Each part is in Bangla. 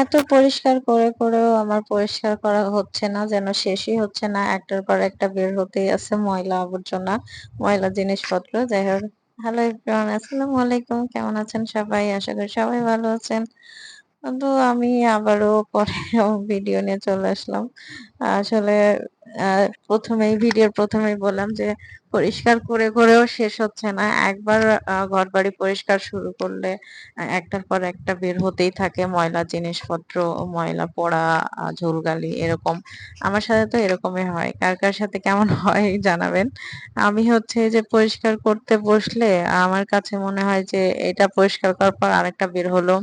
এত পরিষ্কার করে, করেও আমার পরিষ্কার করা হচ্ছে না, যেন শেষই হচ্ছে না। একটার পর একটা বের হতেই আছে ময়লা আবর্জনা, ময়লা জিনিসপত্র। যাই হোক, হ্যালো এভরিওয়ান আসসালামু আলাইকুম। কেমন আছেন সবাই? আশা করি সবাই ভালো আছেন। তো আমি আবারও পরে ভিডিও নিয়ে চলে আসলাম। আসলে প্রথমেই ভিডিওর প্রথমেই বললাম যে পরিষ্কার করে করেও শেষ হচ্ছে না। একবার ঘর বাড়ি পরিষ্কার শুরু করলে একটার পর একটা বের হতেই থাকে। ময়লা জিনিসপত্র, ময়লা পড়া ঝোলগালি এরকম। আমার সাথে তো এরকমই হয়। কার কার সাথে কেমন হয় জানাবেন। আমি হচ্ছে যে পরিষ্কার করতে বসলে আমার কাছে মনে হয় যে এটা পরিষ্কার করার পর আরেকটা বের হলো।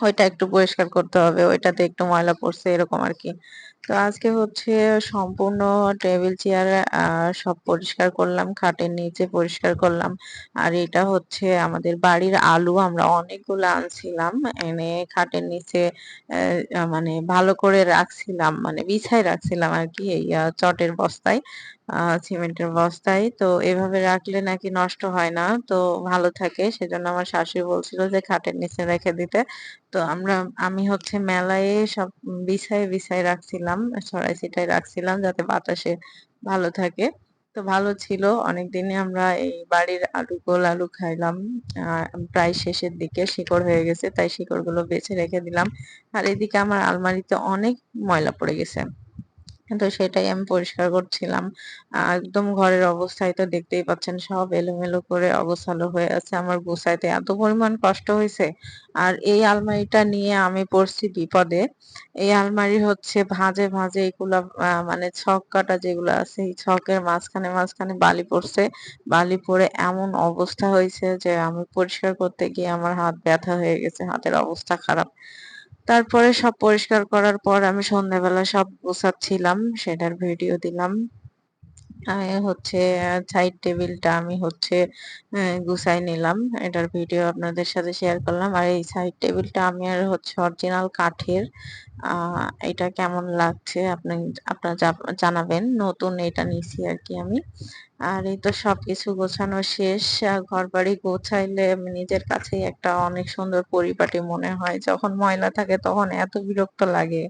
ওইটা একটু পরিষ্কার করতে হবে, ওইটাতে একটু ময়লা পড়ছে, এরকম আর কি। তো আজকে হচ্ছে সম্পূর্ণ টেবিল চেয়ার সব পরিষ্কার করলাম, খাটের নিচে পরিষ্কার করলাম। আর এটা হচ্ছে আমাদের বাড়ির আলু, আমরা অনেকগুলো আনছিলাম, এনে খাটের নিচে মানে ভালো করে রাখছিলাম মানে বিছাই রাখছিলাম আর কি, এই চটের বস্তায়। সিমেন্টের বস্তায়। তো এভাবে রাখলে নাকি নষ্ট হয় না। তো ভালো থাকে। সেজন্য আমার শাশুড়ি বলছিল যে, খাটের নিচে রেখে দিতে। তো আমরা, আমি হচ্ছে মেলায় সব বিছাই বিছাই রাখছিলাম ছড়াই ছিটাই রাখছিলাম যাতে বাতাসে ভালো থাকে। তো ভালো ছিল। অনেকদিনে আমরা এই বাড়ির আলু গোল আলু খাইলাম। প্রায় শেষের দিকে শিকড় হয়ে গেছে, তাই শিকড়গুলো বেছে রেখে দিলাম। আর এদিকে আমার আলমারিতে অনেক ময়লা পড়ে গেছে। তো সেটাই আমি পরিষ্কার করছিলাম। একদম ঘরের অবস্থায় তো দেখতেই পাচ্ছেন সব এলোমেলো করে অগোছালো হয়ে আছে আমার গোছাইতে। এত পরিমাণ কষ্ট হয়েছে আর এই আলমারিটা নিয়ে আমি পড়ছি বিপদে। এই আলমারি হচ্ছে ভাঁজে ভাঁজে এগুলা মানে ছক কাটা যেগুলো আছে, এই ছকের মাঝখানে মাঝখানে বালি পড়ছে। বালি পড়ে এমন অবস্থা হয়েছে যে আমি পরিষ্কার করতে গিয়ে আমার হাত ব্যথা হয়ে গেছে, হাতের অবস্থা খারাপ। তারপরে সব পরিষ্কার করার পর আমি সন্ধ্যাবেলা সব গোছাচ্ছিলাম সেটার ভিডিও দিলাম। হচ্ছে সাইড টেবিলটা আমি হচ্ছে গুছাই নিলাম। এটার ভিডিও আপনাদের সাথে শেয়ার করলাম। আর এই সাইড টেবিলটা আমি আর হচ্ছে অরিজিনাল কাঠের এটা কেমন লাগছে আপনি, আপনারা জানাবেন। নতুন এটা নিছি আর কি আমি। আর এই তো সবকিছু গোছানো শেষ। ঘর বাড়ি গোছাইলে নিজের কাছেই একটা অনেক সুন্দর পরিপাটি মনে হয়। যখন ময়লা থাকে তখন এত বিরক্ত লাগে।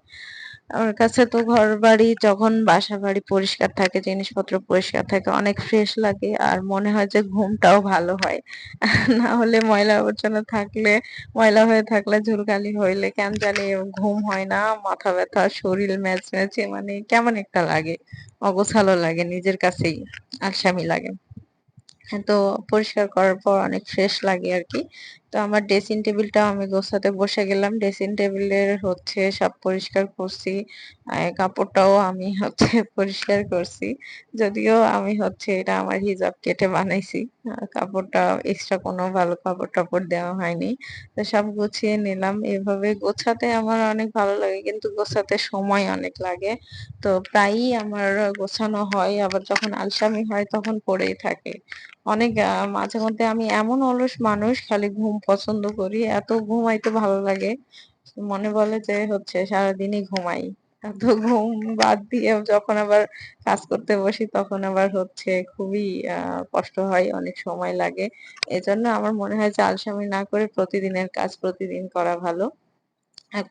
আমার কাছে তো ঘর বাড়ি যখন বাসা বাড়ি পরিষ্কার থাকে, জিনিসপত্র পরিষ্কার থাকে, অনেক ফ্রেশ লাগে, আর মনে হয় যে ঘুমটাও ভালো হয়। না হলে ময়লা আবর্জনা থাকলে, ময়লা হয়ে থাকলে ঝুলকালি হইলে কেন জানি ঘুম হয় না, মাথা ব্যথা, শরীর ম্যাচ ম্যাচে মানে কেমন একটা লাগে, অগোছালো লাগে, নিজের কাছেই আলসামি লাগে। তো পরিষ্কার করার পর অনেক ফ্রেশ লাগে আর কি। তো আমার ড্রেসিং টেবিলটা আমি গোছাতে বসে গেলাম। ড্রেসিং টেবিলের হচ্ছে সব পরিষ্কার করছি। কাপড়টাও আমি হচ্ছে পরিষ্কার করছি। যদিও আমি হচ্ছে এটা আমার হিজাব কেটে বানাইছি। কাপড়টা এক্সট্রা কোনো ভালো কাপড় টাপড় দেওয়া হয়নি। তো সব গুছিয়ে নিলাম। এভাবে গোছাতে আমার অনেক ভালো লাগে, কিন্তু গোছাতে সময় অনেক লাগে। তো প্রায়ই আমার গোছানো হয়, আবার যখন আলসামি হয় তখন পড়েই থাকে। অনেক মাঝে মধ্যে আমি এমন অলস মানুষ খালি ঘুম পছন্দ করি, এত ঘুমাইতে ভালো লাগে। মনে বলে যে হচ্ছে সারাদিনই ঘুমাই। এত ঘুম বাদ দিয়ে যখন আবার কাজ করতে বসি তখন আবার হচ্ছে খুবই কষ্ট হয়, অনেক সময় লাগে। এজন্য আমার মনে হয় যে আলসামি না করে প্রতিদিনের কাজ প্রতিদিন করা ভালো।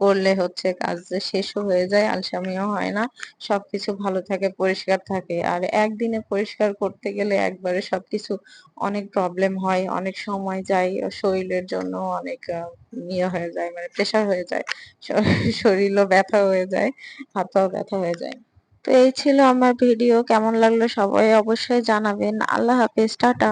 করলে হচ্ছে কাজ শেষও হয়ে যায়, আলসামিও হয় না, সবকিছু ভালো থাকে, পরিষ্কার থাকে। আর একদিনে পরিষ্কার করতে গেলে একবারে সবকিছু অনেক প্রবলেম হয়, অনেক সময় যায়, শরীরের জন্য অনেক ইয়ে হয়ে যায় মানে প্রেশার হয়ে যায় শরীরও ব্যথা হয়ে যায় হাতও ব্যথা হয়ে যায়। তো এই ছিল আমার ভিডিও কেমন লাগল সবাই অবশ্যই জানাবেন। আল্লাহ হাফেজ, টাটা।